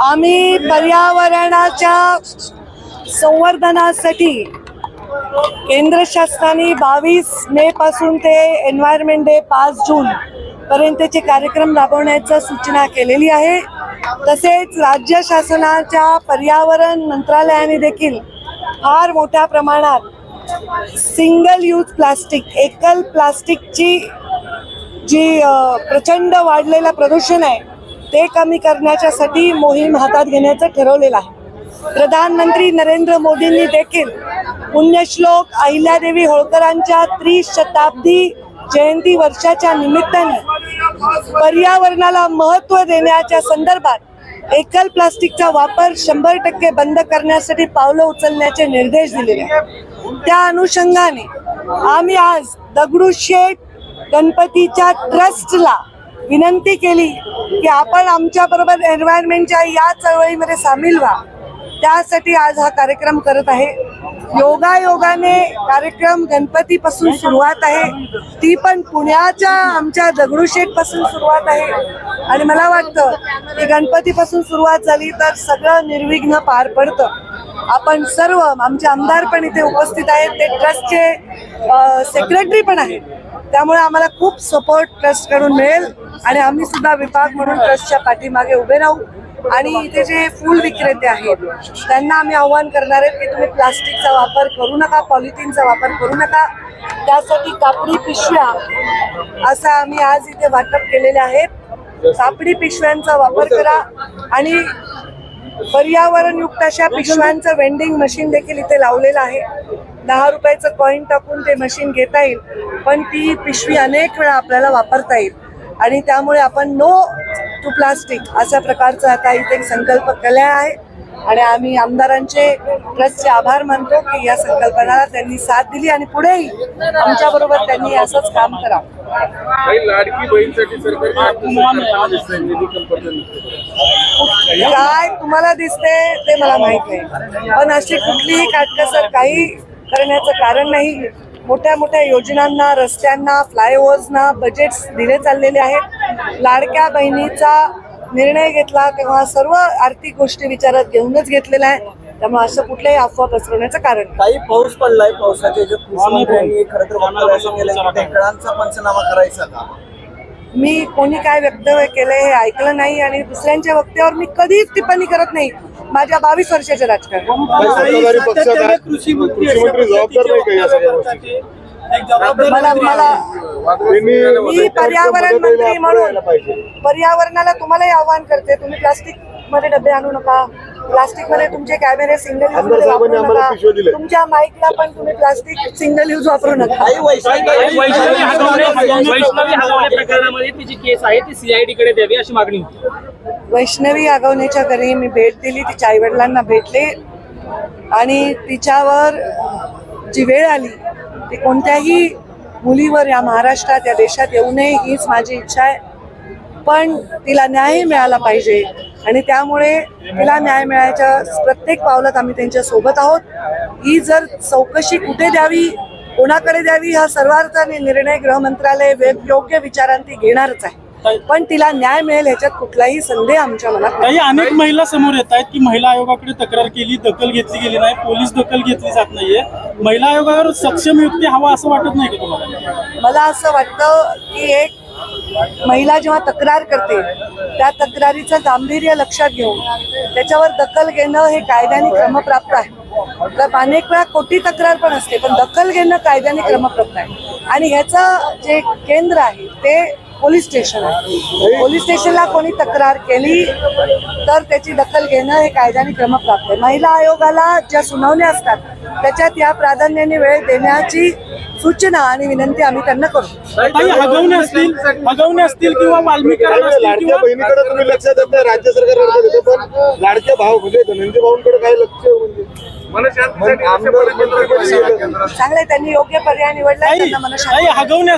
आम्ही पर्यावरणाच्या संवर्धनासाठी केंद्र शासनाने बावीस मे पासून ते एन्व्हायरमेंट डे पाच जून पर्यंतचे कार्यक्रम राबवण्याचा सूचना केलेली आहे. तसेच राज्य शासनाच्या पर्यावरण मंत्रालयाने देखील फार मोठ्या प्रमाणात सिंगल यूज प्लास्टिक एकल प्लास्टिकची जी प्रचंड वाढलेलं प्रदूषण आहे ते कमी करण्याच्यासाठी मोहीम हातात घेण्याचं ठरवलेलं आहे. प्रधानमंत्री नरेंद्र मोदींनी देखील पुण्यश्लोक अहिल्यादेवी होळकरांच्या त्रिशताब्दी जयंती वर्षाच्या निमित्ताने पर्यावरणाला महत्त्व देण्याच्या संदर्भात एकल प्लास्टिकचा वापर शंभर टक्के बंद करण्यासाठी पावलं उचलण्याचे निर्देश दिलेले त्या अनुषंगाने आम्ही आज दगडूशेठ गणपतीच्या ट्रस्टला विनंती केली की आपण आमच्या बरोबर एन्व्हायरमेंटच्या या चळवळीमध्ये सामील व्हा. त्यासाठी आज हा कार्यक्रम करत आहे. योगायोगाने कार्यक्रम गणपतीपासून सुरुवात आहे. ती पण पुण्याच्या आमच्या दगडूशेठपासून सुरुवात आहे. आणि मला वाटतं की गणपतीपासून सुरुवात झाली तर सगळं निर्विघ्न पार पडतं. आपण सर्व आमचे आमदार पण इथे उपस्थित आहेत. ते ट्रस्टचे सेक्रेटरी पण आहेत. त्यामुळे आम्हाला खूप सपोर्ट ट्रस्टकडून मिळेल. आणि आम्ही सुद्धा विभाग म्हणून ट्रस्टच्या पाठीमागे उभे राहू आणि इथे जे फूल विक्रेते आहेत त्यांना आम्ही आव्हान करणार आहेत की तुम्ही प्लास्टिकचा वापर करू नका पॉलिथिनचा वापर करू नका. त्यासाठी कापडी पिशव्या असं आम्ही आज इथे वाटप केलेले आहेत. कापडी पिशव्यांचा वापर करा आणि पर्यावरणयुक्त अशा पिशव्यांचं वेंडिंग मशीन देखील इथे लावलेलं आहे. दहा रुपयाचं कॉईन टाकून ते मशीन घेता येईल पण ती पिशवी अनेक वेळा आपल्याला वापरता येईल. आणि त्यामुळे आपण नो टू प्लास्टिक अशा प्रकारचा आता इथे एक संकल्प केला आहे. आणि आम्ही आमदारांचे ट्रस्टचे आभार मानतो की या संकल्पनाला त्यांनी साथ दिली आणि पुढेही आमच्याबरोबर त्यांनी असंच काम करावं. काय तुम्हाला दिसते ते मला माहीत नाही. पण अशी कुठलीही काटकसर काही करण्याचं कारण नाही. मोठ्या मोठ्या योजनांना रस्त्यांना फ्लायओव्हर्सना बजेट्स दिले चाललेले आहेत. लाडक्या बहिणीचा निर्णय घेतला तेव्हा सर्व आर्थिक गोष्टी विचारात घेऊनच घेतलेला आहे त्यामुळे असं कुठल्याही अफवा पसरवण्याचं कारण नाही. काही पाऊस पडलाय पावसाच्या कृषीमंत्र्यांनी खरं तर पंचनामा करायचा का? मी कोणी काय वक्तव्य केलंय हे ऐकलं नाही आणि दुसऱ्यांच्या वक्त्यावर मी कधीच टिप्पणी करत नाही. माझ्या बावीस वर्षाच्या गोष्टी? मला मला मी पर्यावरण मंत्री म्हणून पर्यावरणाला तुम्हालाही आव्हान करते. तुम्ही प्लास्टिक मध्ये डबे आणू नका. प्लास्टिकमध्ये तुमचे कॅमेरे सिंगल यूजमध्ये वापरू नका. तुमच्या माईकला पण तुम्ही प्लास्टिक सिंगल यूज वापरू नका. वैष्णवी हगवणे वैष्णवी हगवणे प्रकरणामध्ये ती जी केस आहे. ती सीआयडी कडे द्यावी अशी मागणी होती. वैष्णवी आगवण्याच्या घरी मी भेट दिली. तिच्या आईवडिलांना भेटले. आणि तिच्यावर जी वेळ आली ती कोणत्याही मुलीवर या महाराष्ट्रात या देशात येऊ नये हीच माझी इच्छा आहे. पण तिला न्याय मिळाला पाहिजे. आणि त्यामुळे तिला न्याय मिळायच्या प्रत्येक पावलात आम्ही त्यांच्यासोबत आहोत. ही जर चौकशी कुठे द्यावी कोणाकडे द्यावी हा सर्वार्थाने निर्णय गृहमंत्रालय योग्य विचारांती घेणारच आहे. पण तिला न्याय मिळेल ह्याच्यात कुठलाही संदेह आमच्या मनात. काही अनेक महिला समोर येत आहेत की महिला आयोगाकडे तक्रार केली दखल घेतली गेली नाही पोलीस दखल घेतली जात नाहीये. महिला आयोगावर सक्षम युक्ती हवा असं वाटत नाही का तुम्हाला? मला असं वाटतं की एक महिला जेव्हा तक्रार करते त्या तक्रारीचं गांभीर्य लक्षात घेऊन त्याच्यावर दखल घेणं हे कायद्याने क्रमप्राप्त आहे. तर अनेक वेळा खोटी तक्रार पण असते पण दखल घेणं कायद्याने क्रमप्राप्त आहे. आणि ह्याचं जे केंद्र आहे ते पोलीस स्टेशन आहे. पोलीस स्टेशनला कोणी तक्रार केली तर त्याची दखल घेणं हे कायद्याने क्रमप्राप्त आहे. महिला आयोगाला ज्या सुनावण्या असतात त्याच्यात या प्राधान्याने वेळ देण्याची सूचना आणि विनंती आम्ही त्यांना करू. असतील हगवणे असतील किंवा वाल्मिकरण असतील लाडक्या किंवा बहिणीकडे तुम्ही लक्ष देत नाही राज्य सरकार लक्ष देतं पण लाडक्या भाऊ म्हणजे धनंजय भाऊंकडे काय लक्ष म्हणजे? चांगले त्यांनी योग्य पर्याय निवडला त्यांना